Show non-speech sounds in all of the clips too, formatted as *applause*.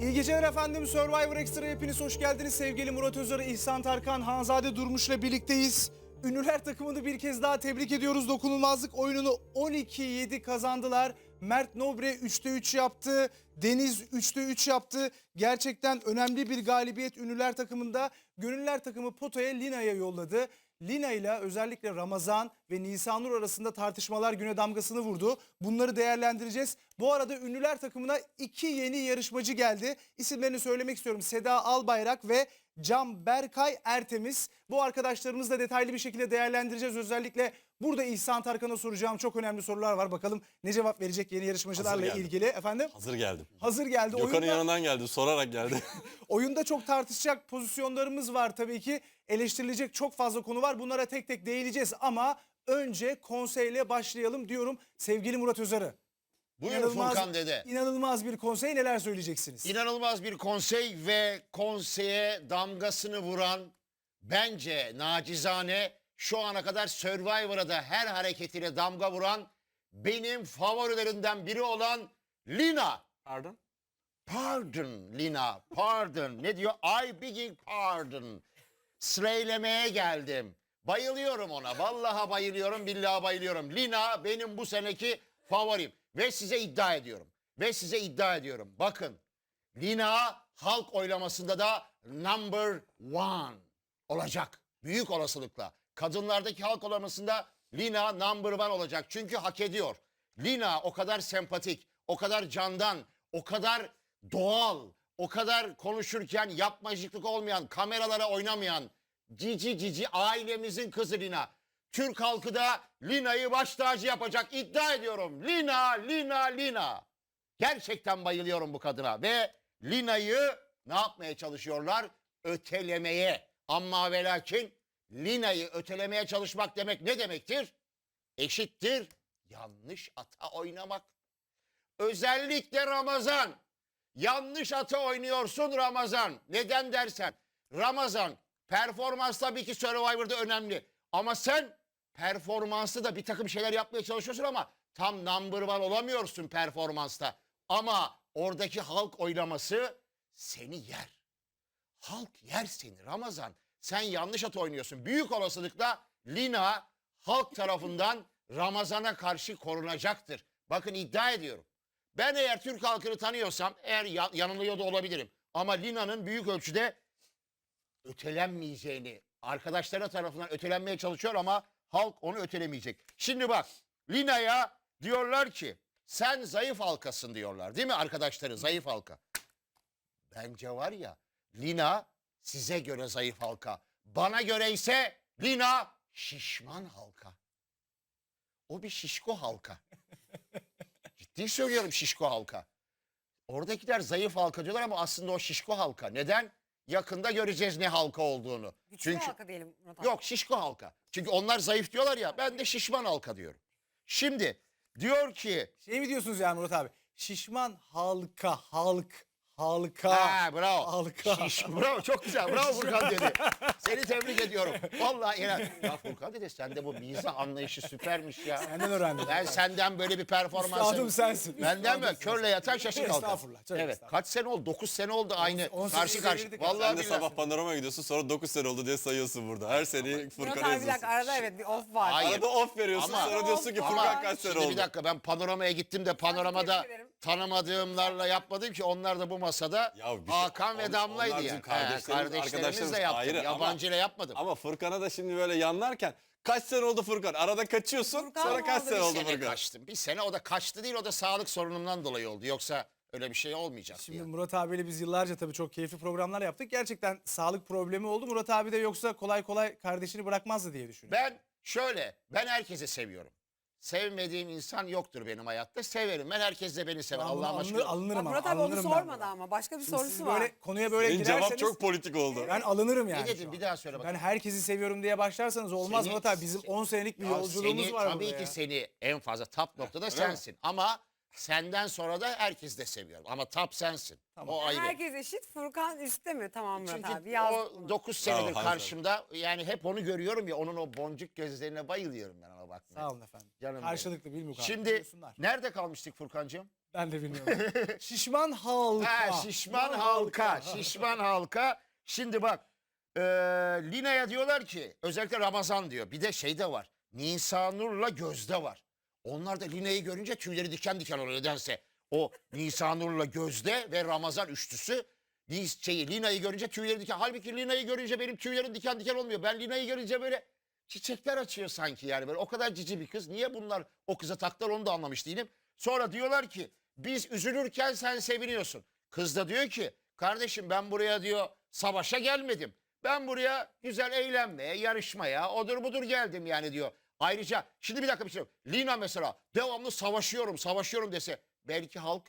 İyi geceler efendim. Survivor Extra hepiniz hoş geldiniz. Sevgili Murat Özarı, İhsan Tarkan, Hanzade Durmuş'la birlikteyiz. Ünlüler takımını bir kez daha tebrik ediyoruz. Dokunulmazlık oyununu 12-7 kazandılar. Mert Nobre 3'te 3 yaptı. Deniz 3'te 3 yaptı. Gerçekten önemli bir galibiyet ünlüler takımında. Gönüller takımı potaya Lina'ya yolladı. Lina ile özellikle Ramazan ve Nisanur arasında tartışmalar güne damgasını vurdu. Bunları değerlendireceğiz. Bu arada ünlüler takımına iki yeni yarışmacı geldi. İsimlerini söylemek istiyorum. Seda Albayrak ve Can Berkay Ertemiz. Bu arkadaşlarımızla detaylı bir şekilde değerlendireceğiz. Özellikle burada İhsan Tarkan'a soracağım çok önemli sorular var. Bakalım ne cevap verecek yeni yarışmacılarla geldim. ilgili. Efendim? Hazır geldim. Hazır geldi. Gökhan'ın Oyunda- yanından geldi, sorarak geldi. *laughs* Oyunda çok tartışacak pozisyonlarımız var tabii ki. Eleştirilecek çok fazla konu var. Bunlara tek tek değineceğiz ama önce konseyle başlayalım diyorum sevgili Murat Özarı. Buyur Furkan dede. İnanılmaz bir konsey neler söyleyeceksiniz? İnanılmaz bir konsey ve konseye damgasını vuran bence nacizane şu ana kadar Survivor'a da her hareketiyle damga vuran benim favorilerimden biri olan Lina. Pardon? Pardon Lina, pardon. Ne diyor? I begging pardon. Sıraylamaya geldim. Bayılıyorum ona. Vallahi bayılıyorum, billahi bayılıyorum. Lina benim bu seneki favorim. Ve size iddia ediyorum. Ve size iddia ediyorum. Bakın. Lina halk oylamasında da number one olacak. Büyük olasılıkla. Kadınlardaki halk oylamasında Lina number one olacak. Çünkü hak ediyor. Lina o kadar sempatik, o kadar candan, o kadar doğal, o kadar konuşurken yapmacıklık olmayan, kameralara oynamayan, cici cici ailemizin kızı Lina. Türk halkı da Lina'yı baş tacı yapacak iddia ediyorum. Lina, Lina, Lina. Gerçekten bayılıyorum bu kadına ve Lina'yı ne yapmaya çalışıyorlar? Ötelemeye. Ama ve lakin Lina'yı ötelemeye çalışmak demek ne demektir? Eşittir yanlış ata oynamak. Özellikle Ramazan. Yanlış ata oynuyorsun Ramazan. Neden dersen Ramazan performans tabii ki Survivor'da önemli. Ama sen performanslı da bir takım şeyler yapmaya çalışıyorsun ama tam number one olamıyorsun performansta. Ama oradaki halk oylaması seni yer. Halk yer seni Ramazan. Sen yanlış at oynuyorsun. Büyük olasılıkla Lina halk tarafından Ramazan'a karşı korunacaktır. Bakın iddia ediyorum. Ben eğer Türk halkını tanıyorsam eğer ya- yanılıyor da olabilirim. Ama Lina'nın büyük ölçüde ötelenmeyeceğini arkadaşları tarafından ötelenmeye çalışıyor ama halk onu ötelemeyecek. Şimdi bak Lina'ya diyorlar ki sen zayıf halkasın diyorlar değil mi arkadaşları zayıf halka. Bence var ya Lina size göre zayıf halka. Bana göre ise Lina şişman halka. O bir şişko halka. *laughs* Ciddi söylüyorum şişko halka. Oradakiler zayıf halka diyorlar ama aslında o şişko halka. Neden? Yakında göreceğiz ne halka olduğunu. Güçlü Çünkü halka diyelim Murat abi. Yok şişko halka. Çünkü onlar zayıf diyorlar ya ben de şişman halka diyorum. Şimdi diyor ki Şey mi diyorsunuz yani Murat abi? Şişman halka, halk, halka. Ha bravo. Halka. Şiş, bravo çok güzel. Bravo Furkan dedi. Seni *laughs* tebrik ediyorum. Vallahi inan. Ya Furkan dedi sende bu mizah anlayışı süpermiş ya. Senden öğrendim. Ben senden böyle bir performans. Üstadım sensin. Benden mi? Körle yatan şaşı kalkar. Estağfurullah, canım, Evet. estağfurullah. Kaç sene oldu? 9 sene oldu aynı. 18 karşı karşı. devirdik. Vallahi Sen de billahi. sabah panorama gidiyorsun sonra 9 sene oldu diye sayıyorsun burada. Her seni Murat Furkan'a abi bir yazıyorsun. dakika arada evet bir off var. Hayır. Arada off veriyorsun Ama- sonra diyorsun ki Ama- Furkan kaç sene Şimdi oldu. bir dakika ben panoramaya gittim de panoramada tebrik ederim. Tanımadığımlarla yapmadım ki onlar da bu masada Ya bir şey- Hakan ve on- Damla'ydı onlar ya. bizim kardeşlerimiz, kardeşlerimizle arkadaşlarımız yaptım. ayrı ama- Yabancıyla yapmadım. Ama Furkan'a da şimdi böyle yanlarken kaç sene oldu Furkan? Arada kaçıyorsun Furkan sonra mı kaç oldu sene bir oldu sene Furkan? kaçtım. Bir sene o da kaçtı değil o da sağlık sorunumdan dolayı oldu. Yoksa öyle bir şey olmayacak. Şimdi Murat abiyle biz yıllarca tabii çok keyifli programlar yaptık. Gerçekten sağlık problemi oldu. Murat abi de yoksa kolay kolay kardeşini bırakmazdı diye düşünüyorum. Ben şöyle ben herkesi seviyorum. Sevmediğim insan yoktur benim hayatta. Severim. Ben herkes de beni sever. Ben buna Allah'ıma alınır, şükür. alınırım Bak ama. Murat abi onu alınırım ben sormadı buna. ama başka bir Şimdi sorusu siz var. böyle konuya böyle Senin girerseniz cevap çok politik oldu. ben alınırım yani. Ne şu dedin an. bir daha söyle Ben bakalım. herkesi seviyorum diye başlarsanız olmaz Seni- Murat abi. Bizim 10 senelik bir Ya yolculuğumuz seni, var Tabii burada ki ya. seni en fazla top noktada sensin. Ama Senden sonra da herkes de seviyorum. Ama top sensin. Tamam. O ayrı. Herkes eşit. Furkan üstte mi? Tamam Murat Çünkü abi. Yazdık o bunu. 9 Bravo, senedir Hanzade. karşımda. Yani hep onu görüyorum ya. Onun o boncuk gözlerine bayılıyorum ben ona bakmaya. Sağ olun efendim. Canım benim. Karşılıklı bilmiyorum. Şimdi nerede kalmıştık Furkancığım? Ben de bilmiyorum. *laughs* şişman halka. Ha, şişman halka, şişman halka. Şimdi bak, e, Lina'ya diyorlar ki, özellikle Ramazan diyor. Bir de şey de var, Nisa Nur'la Gözde var. Onlar da Lina'yı görünce tüyleri diken diken oluyor nedense. O Nisa Nur'la Gözde ve Ramazan üçlüsü şeyi, Lina'yı görünce tüyleri diken. Halbuki Lina'yı görünce benim tüylerim diken diken olmuyor. Ben Lina'yı görünce böyle çiçekler açıyor sanki yani. Böyle o kadar cici bir kız. Niye bunlar o kıza taktılar onu da anlamış değilim. Sonra diyorlar ki biz üzülürken sen seviniyorsun. Kız da diyor ki kardeşim ben buraya diyor savaşa gelmedim. Ben buraya güzel eğlenmeye, yarışmaya, odur budur geldim yani diyor. Ayrıca şimdi bir dakika bir şey. Lina mesela devamlı savaşıyorum, savaşıyorum dese belki halk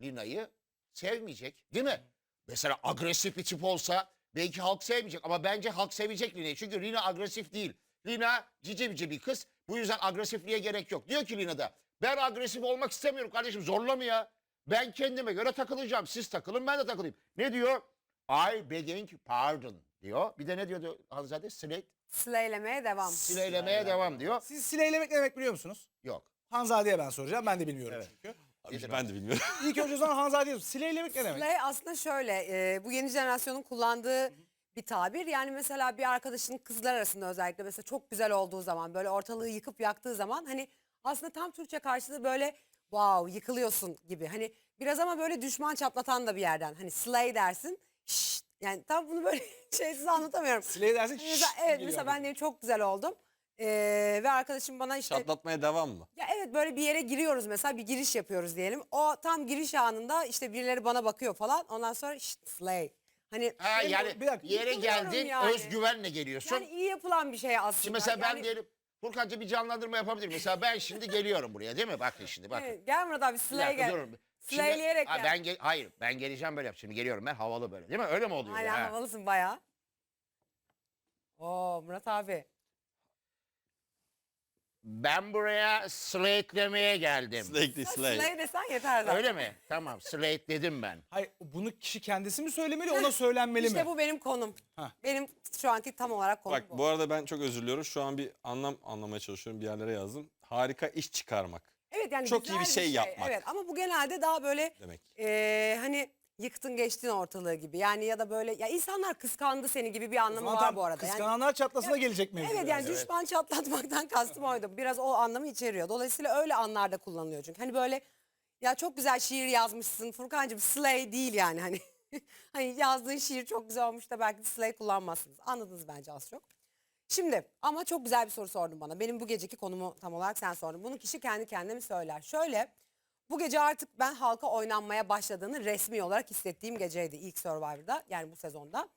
Lina'yı sevmeyecek değil mi? Mesela agresif bir tip olsa belki halk sevmeyecek ama bence halk sevecek Lina'yı. Çünkü Lina agresif değil. Lina cici bici bir kız. Bu yüzden agresifliğe gerek yok. Diyor ki Lina da ben agresif olmak istemiyorum kardeşim zorla mı ya? Ben kendime göre takılacağım. Siz takılın ben de takılayım. Ne diyor? I begging pardon diyor. Bir de ne diyordu Hanzade? Slate, Sıleylemeye devam. sileylemeye devam diyor. Siz sileylemek ne demek biliyor musunuz? Yok. Hanzade'ye ben soracağım. Ben de bilmiyorum Evet. çünkü. Abi ben de bilmiyorum. *laughs* İlk önce o zaman Hanzade'ye. Sileylemek ne demek? Slay aslında şöyle. e, bu yeni jenerasyonun kullandığı bir tabir. Yani mesela bir arkadaşın kızlar arasında özellikle mesela çok güzel olduğu zaman böyle ortalığı yıkıp yaktığı zaman hani aslında tam Türkçe karşılığı böyle wow yıkılıyorsun gibi. Hani biraz ama böyle düşman çatlatan da bir yerden. Hani slay dersin. Yani tam bunu böyle *laughs* şeysiz anlatamıyorum. Siley dersin. Mesela, şşş evet geliyor mesela ben diyelim çok güzel oldum. Ee, ve arkadaşım bana işte Çatlatmaya devam mı? ya evet böyle bir yere giriyoruz mesela bir giriş yapıyoruz diyelim. O tam giriş anında işte birileri bana bakıyor falan. Ondan sonra şşt slay. Hani Ha, Benim- yani bir dakika. yere geldin yani. özgüvenle geliyorsun. yani iyi yapılan bir şey aslında. Şimdi mesela ben Yani- diyelim Furkan'cığım bir canlandırma yapabilirim. Mesela ben şimdi geliyorum buraya değil mi? Bakın şimdi bakın. Evet, gel Murat abi Bir slay dakika, gel. durun. Şimdi- ha, gel. ben gel- hayır ben geleceğim böyle yap. Şimdi geliyorum ben havalı böyle değil mi? Öyle mi oluyor? Aynen Ha. havalısın bayağı. Oo Murat abi. Ben buraya slate'lemeye geldim. Değil slay. Desen yeter zaten. Öyle mi? Tamam slate dedim ben. Hayır bunu kişi kendisi mi söylemeli ona söylenmeli İşte mi? bu benim konum. Hah. Benim şu anki tam olarak konum Bak bu arada ben çok özür diliyorum. Şu an bir anlam anlamaya çalışıyorum. Bir yerlere yazdım. Harika iş çıkarmak Evet yani Çok güzel iyi bir şey yapmak. Evet ama bu genelde daha böyle demek. eee, hani yıktın geçtin ortalığı gibi. Yani ya da böyle ya insanlar kıskandı seni gibi bir anlamı var bu arada. Yani- Kıskananlar çatlasına gelecek mevzu. Evet yani düşman çatlatmaktan *laughs* kastım oydu. Biraz o anlamı içeriyor. Dolayısıyla öyle anlarda kullanılıyor çünkü. Hani böyle ya çok güzel şiir yazmışsın Furkan'cığım slay değil yani hani. *laughs* hani yazdığın şiir çok güzel olmuş da belki slay kullanmazsınız. Anladınız bence az çok. Şimdi ama çok güzel bir soru sordun bana. Benim bu geceki konumu tam olarak sen sordun. Bunu kişi kendi kendine söyler? Şöyle bu gece artık ben halka oynanmaya başladığını resmi olarak hissettiğim geceydi ilk Survivor'da yani bu sezonda.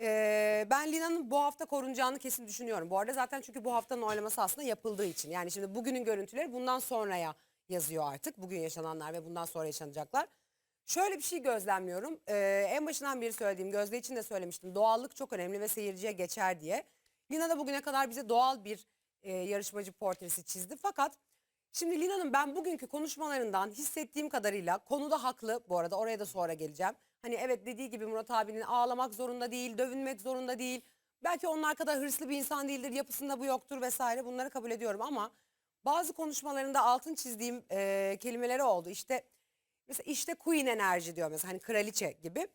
Ee, ben Lina'nın bu hafta korunacağını kesin düşünüyorum. Bu arada zaten çünkü bu haftanın oylaması aslında yapıldığı için. Yani şimdi bugünün görüntüleri bundan sonraya yazıyor artık. Bugün yaşananlar ve bundan sonra yaşanacaklar. Şöyle bir şey gözlemliyorum. Ee, en başından beri söylediğim, Gözde için de söylemiştim. Doğallık çok önemli ve seyirciye geçer diye. Lina da bugüne kadar bize doğal bir e, yarışmacı portresi çizdi. Fakat şimdi Lina'nın ben bugünkü konuşmalarından hissettiğim kadarıyla konuda haklı. Bu arada oraya da sonra geleceğim. Hani evet dediği gibi Murat abinin ağlamak zorunda değil, dövünmek zorunda değil. Belki onlar kadar hırslı bir insan değildir, yapısında bu yoktur vesaire bunları kabul ediyorum ama bazı konuşmalarında altın çizdiğim e, kelimeleri oldu. İşte mesela işte queen enerji diyor mesela hani kraliçe gibi.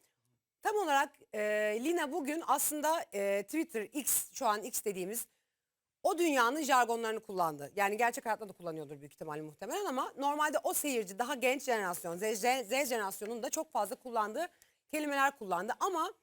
Tam olarak e, Lina bugün aslında e, Twitter X şu an X dediğimiz o dünyanın jargonlarını kullandı. Yani gerçek hayatta da kullanıyordur büyük ihtimalle muhtemelen ama normalde o seyirci daha genç jenerasyon Z, Z, Z jenerasyonunun da çok fazla kullandığı kelimeler kullandı. Ama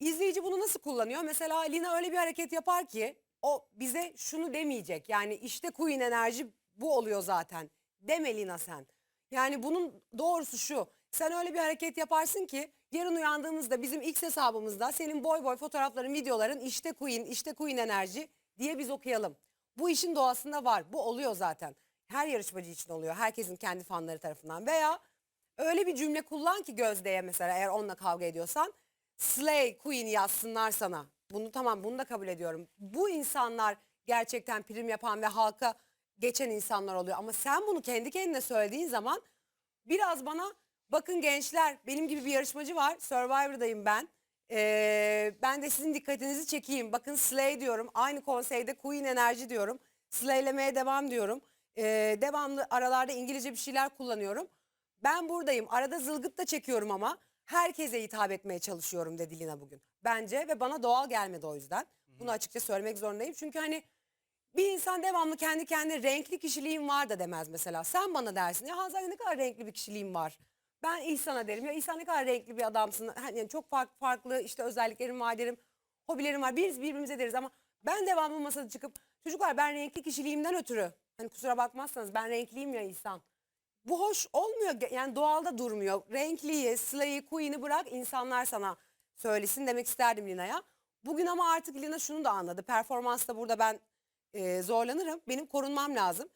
izleyici bunu nasıl kullanıyor? Mesela Lina öyle bir hareket yapar ki o bize şunu demeyecek. Yani işte queen enerji bu oluyor zaten. Deme Lina sen. Yani bunun doğrusu şu. Sen öyle bir hareket yaparsın ki yarın uyandığımızda bizim X hesabımızda senin boy boy fotoğrafların, videoların işte queen, işte queen enerji diye biz okuyalım. Bu işin doğasında var. Bu oluyor zaten. Her yarışmacı için oluyor. Herkesin kendi fanları tarafından. Veya öyle bir cümle kullan ki Gözde'ye mesela eğer onunla kavga ediyorsan. Slay Queen yazsınlar sana. Bunu tamam bunu da kabul ediyorum. Bu insanlar gerçekten prim yapan ve halka geçen insanlar oluyor. Ama sen bunu kendi kendine söylediğin zaman biraz bana bakın gençler benim gibi bir yarışmacı var. Survivor'dayım ben. Ee, ben de sizin dikkatinizi çekeyim. Bakın Slay diyorum. Aynı konseyde Queen Enerji diyorum. Slaylemeye devam diyorum. Ee, devamlı aralarda İngilizce bir şeyler kullanıyorum. Ben buradayım. Arada zılgıt da çekiyorum ama herkese hitap etmeye çalışıyorum dedi Lina bugün. Bence ve bana doğal gelmedi o yüzden. Bunu açıkça söylemek zorundayım. Çünkü hani bir insan devamlı kendi kendine renkli kişiliğim var da demez mesela. Sen bana dersin ya Hazal ne kadar renkli bir kişiliğim var. Ben İhsan'a derim ya İhsan ne kadar renkli bir adamsın. Hani çok farklı farklı işte özelliklerim var derim. Hobilerim var. Biz birbirimize deriz ama ben devamlı masada çıkıp çocuklar ben renkli kişiliğimden ötürü. Hani kusura bakmazsanız ben renkliyim ya İhsan. Bu hoş olmuyor. Yani doğalda durmuyor. Renkliyi, Slay'ı, Queen'i bırak insanlar sana söylesin demek isterdim Lina'ya. Bugün ama artık Lina şunu da anladı. Performansta burada ben e, zorlanırım. Benim korunmam lazım.